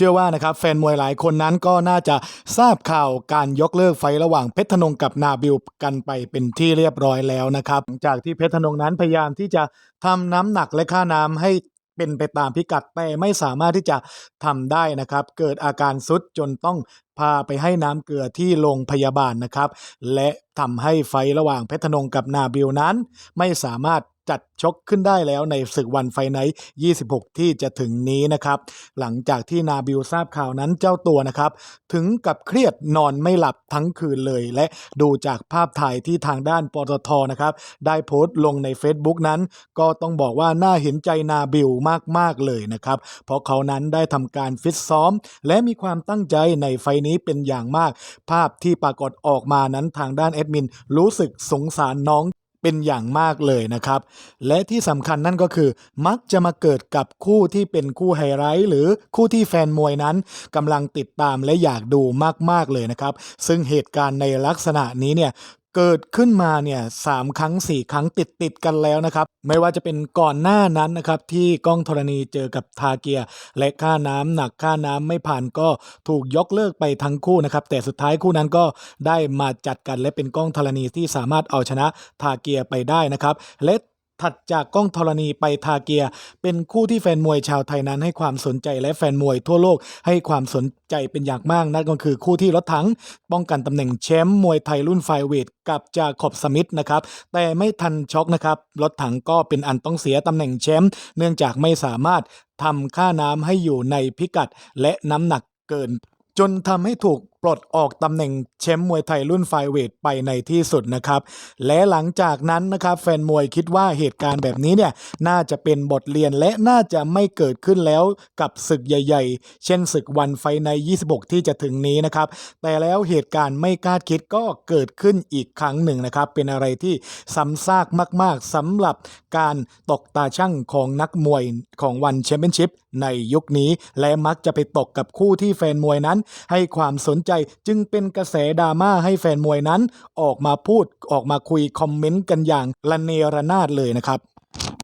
เชื่อว่านะครับแฟนมวยหลายคนนั้นก็น่าจะทราบข่าวการยกเลิกไฟระหว่างเพชรธนงกับนาบิลกันไปเป็นที่เรียบร้อยแล้วนะครับหลังจากที่เพชรธนงนั้นพยายามที่จะทำน้ำหนักและค่าน้ำให้เป็นไปตามพิกัดแต่ไม่สามารถที่จะทำได้นะครับ เกิดอาการซุดจนต้องพาไปให้น้ำเกลือที่โรงพยาบาลนะครับ และทำให้ไฟระหว่างเพชรธนงกับนาบิลนั้น ไม่สามารถ จัดชกขึ้นได้แล้วในศึกวันไฟไนท์26 ที่จะถึงนี้นะครับ หลังจากที่นาบิลทราบข่าวนั้นเจ้าตัวนะครับ ถึงกับเครียดนอนไม่หลับทั้งคืนเลย และดูจากภาพถ่ายที่ทางด้านปตทนะครับ ได้โพสต์ลงใน Facebook นั้น ก็ต้องบอกว่าน่าเห็นใจนาบิลมาก ๆ เลยนะครับ เพราะเขานั้นได้ทำการฟิตซ้อม และมีความตั้งใจในไฟนี้เป็นอย่างมาก ภาพที่ปรากฏออกมานั้นทางด้านแอดมินรู้สึกสงสารน้อง เป็นอย่างมากเลยนะครับ และที่สำคัญนั่นก็คือ มักจะมาเกิดกับคู่ที่เป็นคู่ไฮไลท์หรือคู่ที่แฟนมวยนั้นกำลังติดตามและอยากดูมากๆเลยนะครับ ซึ่งเหตุการณ์ในลักษณะนี้เนี่ย เกิดขึ้นมาเนี่ยสามครั้งสี่ครั้งติดติดกันแล้วนะครับ ไม่ว่าจะเป็นก่อนหน้านั้นนะครับ ที่กล้องธรณีเจอกับทาเกียและค่าน้ำหนักค่าน้ำไม่ผ่านก็ถูกยกเลิกไปทั้งคู่นะครับ แต่สุดท้ายคู่นั้นก็ได้มาจัดกันและเป็นกล้องธรณีที่สามารถเอาชนะทาเกียไปได้นะครับ และ ถัดจากก้องธรณีไปทาเกีย เป็นคู่ที่แฟนมวยชาวไทยนั้นให้ความสนใจและแฟนมวยทั่วโลกให้ความสนใจเป็นอย่างมากนั่นก็คือคู่ที่รถถัง ป้องกันตำแหน่งแชมป์มวยไทยรุ่นไฟเวทกับจาขอบสมิธนะครับ แต่ไม่ทันช็อกนะครับรถถังก็เป็นอันต้องเสียตำแหน่งแชมป์เนื่องจากไม่สามารถทำค่าน้ำให้อยู่ในพิกัดและน้ำหนักเกิน จนทำให้ถูกปลดออกตำแหน่งแชมป์มวยไทยรุ่นไฟเวทไปในที่สุดนะครับ และหลังจากนั้นนะครับแฟนมวยคิดว่าเหตุการณ์แบบนี้เนี่ยน่าจะเป็นบทเรียนและน่าจะไม่เกิดขึ้นแล้วกับศึกใหญ่ ๆ เช่นศึกวันไฟใน 26 ที่จะถึงนี้นะครับ แต่แล้วเหตุการณ์ไม่คาดคิดก็เกิดขึ้นอีกครั้งหนึ่งนะครับ เป็นอะไรที่ซ้ำซากมาก ๆสำหรับการตกตาช่างของนักมวยของวันแชมเปี้ยนชิพในยุคนี้ และมักจะไปตกกับคู่ที่แฟนมวยนั้น ให้ความสนใจจึงเป็นกระแสดราม่าให้แฟนมวยนั้น ออกมาพูดออกมาคุยคอมเมนต์กันอย่างระเนระนาดเลยนะครับ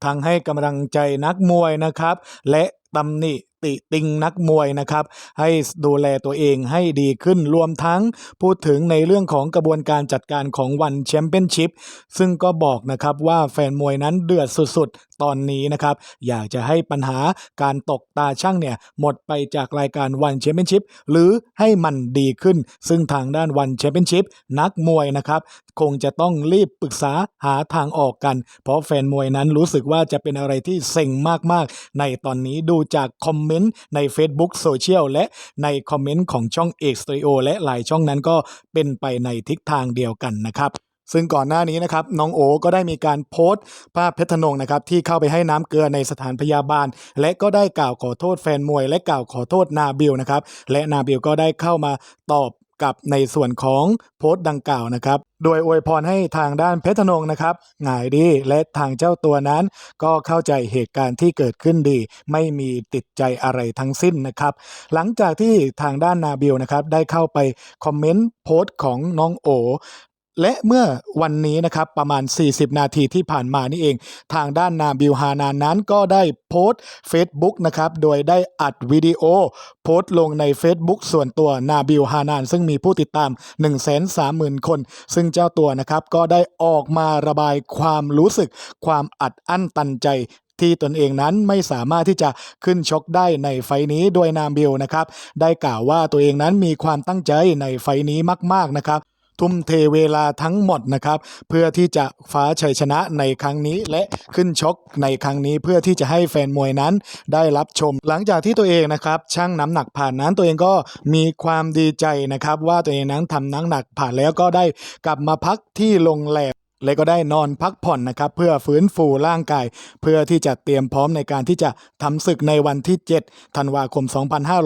ทั้งให้กำลังใจนักมวยนะครับ และตำหนิ ติติงนักมวยนะครับ ให้ดูแลตัวเองให้ดีขึ้นรวมทั้งพูดถึงในเรื่องของกระบวนการจัดการของวันแชมเปี้ยนชิพซึ่งก็บอกนะครับว่าแฟนมวยนั้นเดือดสุดๆ ตอนนี้นะครับ อยากจะให้ปัญหาการตกตาช่างเนี่ย หมดไปจากรายการวันแชมเปี้ยนชิพหรือให้มันดีขึ้น ซึ่งทางด้านวันแชมเปี้ยนชิพนักมวยนะครับ คงจะต้องรีบปรึกษาหาทางออกกัน เพราะแฟนมวยนั้นรู้สึกว่าจะเป็นอะไรที่เซ็งมากๆ ในตอนนี้ดูจากคอมเมนต์ใน Facebook โซเชียลและในคอมเมนต์ของช่องเอกสตูดิโอและหลายช่องนั้นก็เป็นไปในทิศทางเดียวกันนะครับซึ่งก่อนหน้านี้นะครับน้องโอก็ได้มีการโพสต์ ภาพเพชรธนงนะครับที่เข้าไปให้น้ำเกลือในสถานพยาบาล และก็ได้กล่าวขอโทษแฟนมวย และกล่าวขอโทษนาบิลนะครับและนาบิลก็ได้เข้ามาตอบ กับในส่วนของโพสต์ดังกล่าวนะครับ โดยอวยพรให้ทางด้านเพชรนงนะครับหงายดีและทางเจ้าตัวนั้น ก็เข้าใจเหตุการณ์ที่เกิดขึ้นดี ไม่มีติดใจอะไรทั้งสิ้นนะครับ หลังจากที่ทางด้านนาบิลนะครับได้เข้าไปคอมเมนต์โพสต์ของน้องโอ และเมื่อวันนี้นะครับประมาณ 40 นาทีที่ผ่านมานี่เอง ทางด้านนาบิลฮานานนั้นก็ได้โพสต์ Facebook นะครับโดยได้อัดวิดีโอ โพสต์ลงใน Facebook ส่วนตัวนาบิลฮานาน ซึ่งมีผู้ติดตาม 130,000 คน ซึ่งเจ้าตัวนะครับก็ได้ออกมาระบายความรู้สึก ความอัดอั้นตันใจที่ตนเองนั้นไม่สามารถที่จะขึ้นชกได้ในไฟนี้โดยนามบิลนะครับได้กล่าวว่าตัวเองนั้นมีความตั้งใจในไฟนี้มาก ๆนะครับ ทุ่มเทเวลาทั้งหมดนะครับ เพื่อที่จะฟ้าชัยชนะในครั้งนี้และขึ้นชกในครั้งนี้เพื่อที่จะให้แฟนมวยนั้นได้รับชม หลังจากที่ตัวเองนะครับช่างน้ำหนักผ่านนั้นตัวเองก็มีความดีใจนะครับ ว่าตัวเองนั้นทำน้ำหนักผ่านแล้วก็ได้กลับมาพักที่โรงแรม และก็ได้นอนพักผ่อนนะครับเพื่อฟื้นฟูร่างกาย เพื่อที่จะเตรียมพร้อมในการที่จะทำศึกในวันที่ 7 ธันวาคม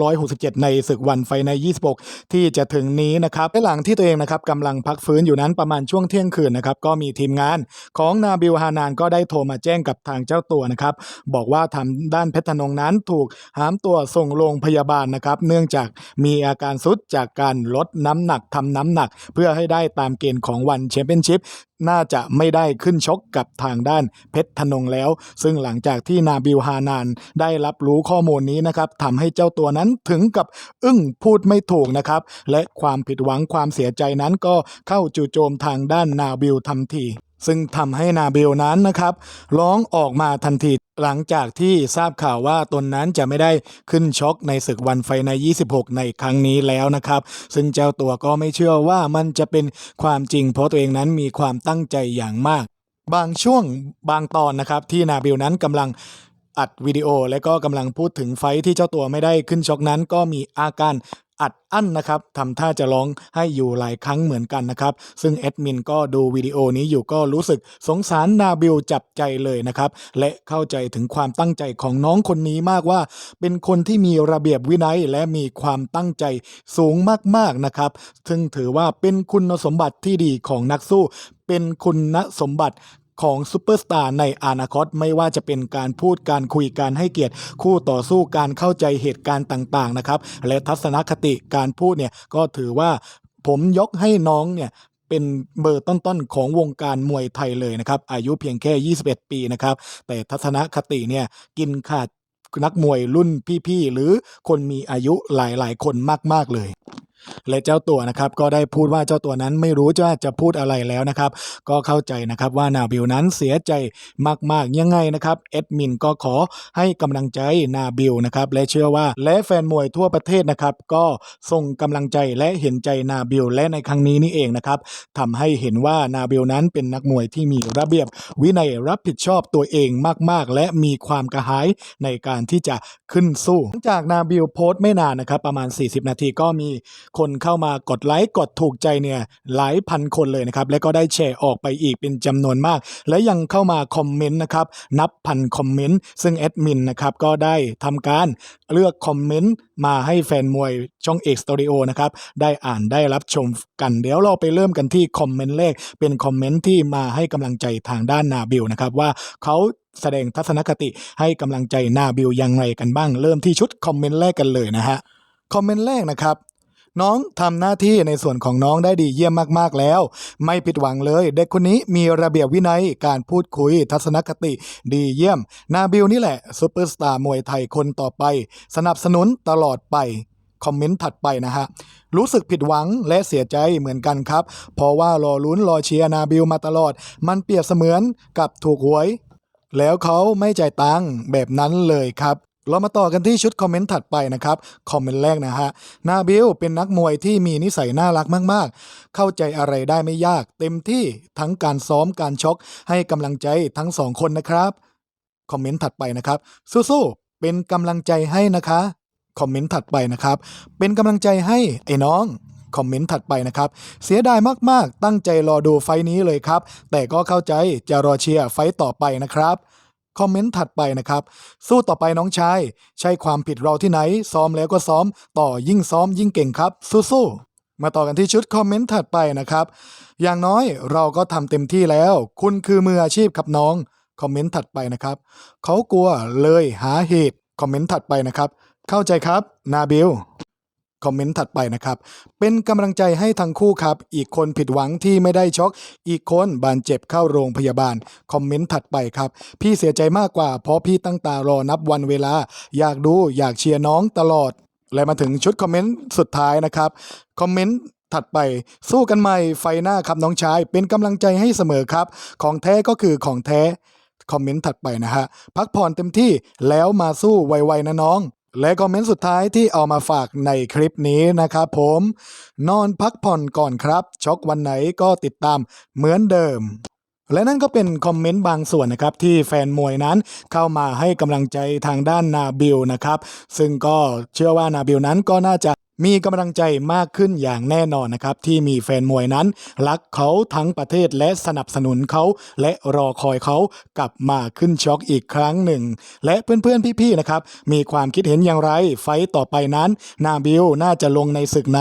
2567 ในศึกวันไฟใน 26 ที่จะถึงนี้นะครับหลังที่ตัวเองนะครับกำลังพักฟื้นอยู่นั้นประมาณช่วงเที่ยงคืนนะครับก็มีทีมงานของนาบิลฮานานก็ได้โทรมาแจ้งกับทางเจ้าตัวนะครับบอกว่าทาด้านเพชรธนงนั้นถูกหามตัวส่งโรงพยาบาลนะครับเนื่องจากมีอาการซุดจากการลดน้ำหนักทำน้ำหนัก เพื่อให้ได้ตามเกณฑ์ของวันแชมเปี้ยนชิพน่าจะไม่ได้ขึ้นชกกับทางด้านเพชรธนงแล้ว ซึ่งหลังจากที่นาบิลฮานานได้รับรู้ข้อมูลนี้นะครับทำให้เจ้าตัวนั้นถึงกับอึ้งพูดไม่ถูกนะครับ และความผิดหวังความเสียใจนั้นก็เข้าจู่โจมทางด้านนาบิลทันที ซึ่งทำให้นาเบลนั้นนะครับ ร้องออกมาทันทีหลังจากที่ทราบข่าวว่าตนนั้นจะไม่ได้ขึ้นช็อกในศึกวันไฟใน 26 ในครั้งนี้แล้วนะครับ ซึ่งเจ้าตัวก็ไม่เชื่อว่ามันจะเป็นความจริง เพราะตัวเองนั้นมีความตั้งใจอย่างมาก บางช่วงบางตอนนะครับที่นาบิลนั้นกำลังอัดวิดีโอและก็กำลังพูดถึงไฟที่เจ้าตัวไม่ได้ขึ้นช็อกนั้น ก็มีอาการ อัดอั้นนะครับทำท่าจะร้องให้อยู่หลายครั้งเหมือนกันนะครับ ซึ่งแอดมินก็ดูวิดีโอนี้อยู่ก็รู้สึกสงสารนาบิลจับใจเลยนะครับ และเข้าใจถึงความตั้งใจของน้องคนนี้มากว่า เป็นคนที่มีระเบียบวินัยและมีความตั้งใจสูงมากๆนะครับ ซึ่งถือว่าเป็นคุณสมบัติที่ดีของนักสู้เป็นคุณสมบัติ ของซูเปอร์สตาร์ในอนาคตไม่ว่าจะเป็นการพูดการคุยการให้เกียรติ คู่ต่อสู้การเข้าใจเหตุการณ์ต่างๆนะครับและทัศนคติการพูดเนี่ยก็ถือว่าผมยกให้น้องเนี่ยเป็นเบอร์ต้นๆของวงการมวยไทยเลยนะครับอายุเพียงแค่ 21 ปีนะครับแต่ทัศนคติเนี่ยกินขาดนักมวยรุ่นพี่ๆ หรือคนมีอายุหลายๆ คนมากๆเลย และเจ้าตัวนะครับก็ได้พูดว่าเจ้าตัวนั้นไม่รู้จะจะพูดอะไรแล้วนะครับก็เข้าใจนะครับว่านาบิลนั้นเสียใจมากๆยังไงนะครับเอ็ดมินก็ขอให้กำลังใจนาบิลนะครับและเชื่อว่าและแฟนมวยทั่วประเทศนะครับก็ส่งกำลังใจและเห็นใจนาบิลและในครั้งนี้นี่เองนะครับทำให้เห็นว่านาบิลนั้นเป็นนักมวยที่มีระเบียบวินัยรับผิดชอบตัวเองมากๆ และมีความกระหายในการที่จะขึ้นสู้หลังจากนาบิลโพสต์ไม่นานนะครับประมาณ 40 นาทีก็มีคนเข้ามากดไลค์กดถูกใจเนี่ยหลายพันคนเลยนะครับ และก็ได้แชร์ออกไปอีกเป็นจำนวนมาก และยังเข้ามาคอมเมนต์นะครับนับพันคอมเมนต์ซึ่งแอดมินนะครับก็ได้ทำการเลือกคอมเมนต์มาให้แฟนมวยช่องเอกสตูดิโอนะครับได้อ่านได้รับชมกันเดี๋ยวเราไปเริ่มกันที่คอมเมนต์แรกเป็นคอมเมนต์ที่มาให้กำลังใจทางด้านนาบิลนะครับว่าเขาแสดงทัศนคติให้กำลังใจนาบิลยังไงกันบ้าง เริ่มที่ชุดคอมเมนต์แรกกันเลยนะฮะ คอมเมนต์แรกนะครับ น้องทำหน้าที่ในส่วนของน้องได้ดีเยี่ยมมากๆแล้ว ไม่ผิดหวังเลย เด็กคนนี้มีระเบียบวินัยการพูดคุยทัศนคติดีเยี่ยม นาบิลนี่แหละซูเปอร์สตาร์มวยไทยคนต่อไป สนับสนุนตลอดไปคอมเมนต์ถัดไปนะฮะ รู้สึกผิดหวังและเสียใจเหมือนกันครับ เพราะว่ารอลุ้นรอเชียร์นาบิลมาตลอด มันเปรียบเสมือนกับถูกหวย แล้วเขาไม่จ่ายตังค์แบบนั้นเลยครับ เรามาต่อกันที่ชุดคอมเมนต์ถัดไปนะครับ คอมเมนต์แรกนะฮะนาบิลเป็นนักมวยที่มีนิสัยน่ารักมาก ๆ เข้าใจอะไรได้ไม่ยาก เต็มที่ทั้งการซ้อมการช็อกให้กำลังใจทั้งสองคนนะครับ คอมเมนต์ถัดไปนะครับ สู้ๆเป็นกำลังใจให้นะคะ คอมเมนต์ถัดไปนะครับ เป็นกำลังใจให้ไอ้น้องคอมเมนต์ถัดไปนะครับ เสียดายมากๆ ตั้งใจรอดูไฟนี้เลยครับ แต่ก็เข้าใจจะรอเชียร์ไฟต่อไปนะครับ คอมเมนต์ถัดไปนะครับ สู้ต่อไปน้องชาย ใช่ความผิดเราที่ไหน ซ้อมแล้วก็ซ้อม ต่อยิ่งซ้อมยิ่งเก่งครับ สู้ๆ มาต่อกันที่ชุดคอมเมนต์ถัดไปนะครับ อย่างน้อยเราก็ทำเต็มที่แล้ว คุณคือมืออาชีพครับน้อง คอมเมนต์ถัดไปนะครับ เขากลัวเลยหาเหตุ คอมเมนต์ถัดไปนะครับ เข้าใจครับ นาบิล คอมเมนต์ถัดไปนะครับ เป็นกำลังใจให้ทั้งคู่ครับ อีกคนผิดหวังที่ไม่ได้ช็อก อีกคนบาดเจ็บเข้าโรงพยาบาล คอมเมนต์ถัดไปครับ พี่เสียใจมากกว่า เพราะพี่ตั้งตารอนับวันเวลา อยากดูอยากเชียร์น้องตลอด และมาถึงชุดคอมเมนต์สุดท้ายนะครับ คอมเมนต์ถัดไปสู้กันใหม่ไฟหน้าครับน้องชาย เป็นกำลังใจให้เสมอครับ ของแท้ก็คือของแท้คอมเมนต์ถัดไปนะฮะพักผ่อนเต็มที่แล้วมาสู้ไวๆนะน้อง และคอมเมนต์สุดท้ายที่เอามาฝากในคลิปนี้นะครับผม นอนพักผ่อนก่อนครับ ช็อกวันไหนก็ติดตามเหมือนเดิม และนั่นก็เป็นคอมเมนต์บางส่วนนะครับ ที่แฟนมวยนั้นเข้ามาให้กำลังใจทางด้านนาบิลนะครับ ซึ่งก็เชื่อว่านาบิลนั้นก็น่าจะ มีกำลังใจมากขึ้นอย่างแน่นอนนะครับ ที่มีแฟนมวยนั้น รักเขาทั้งประเทศและสนับสนุนเขา และรอคอยเขากลับมาขึ้นช็อกอีกครั้งหนึ่ง และเพื่อนๆพี่ๆนะครับมีความคิดเห็นอย่างไรไฟต์ต่อไปนั้น นาบิลน่าจะลงในศึกไหน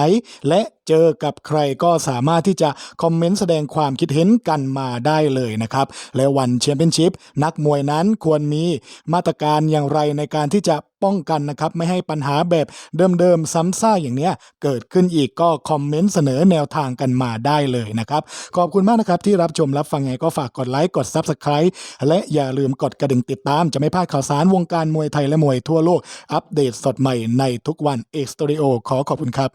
และ เจอกับใครก็สามารถที่จะคอมเมนต์แสดงความคิดเห็นกันมาได้เลยนะครับ และวันแชมเปี้ยนชิพนักมวยนั้นควรมีมาตรการอย่างไรในการที่จะป้องกันนะครับ ไม่ให้ปัญหาแบบเดิมๆซ้ำซากอย่างเนี้ย เกิดขึ้นอีกก็คอมเมนต์เสนอแนวทางกันมาได้เลยนะครับ ขอบคุณมากนะครับที่รับชมรับฟังไงก็ฝากกดไลค์กด Subscribe และอย่าลืมกดกระดิ่งติดตาม จะไม่พลาดข่าวสารวงการมวยไทยและมวยทั่วโลก อัปเดตสดใหม่ในทุกวันเอ็กซ์ต d ดิโอขอขอบคุณครับ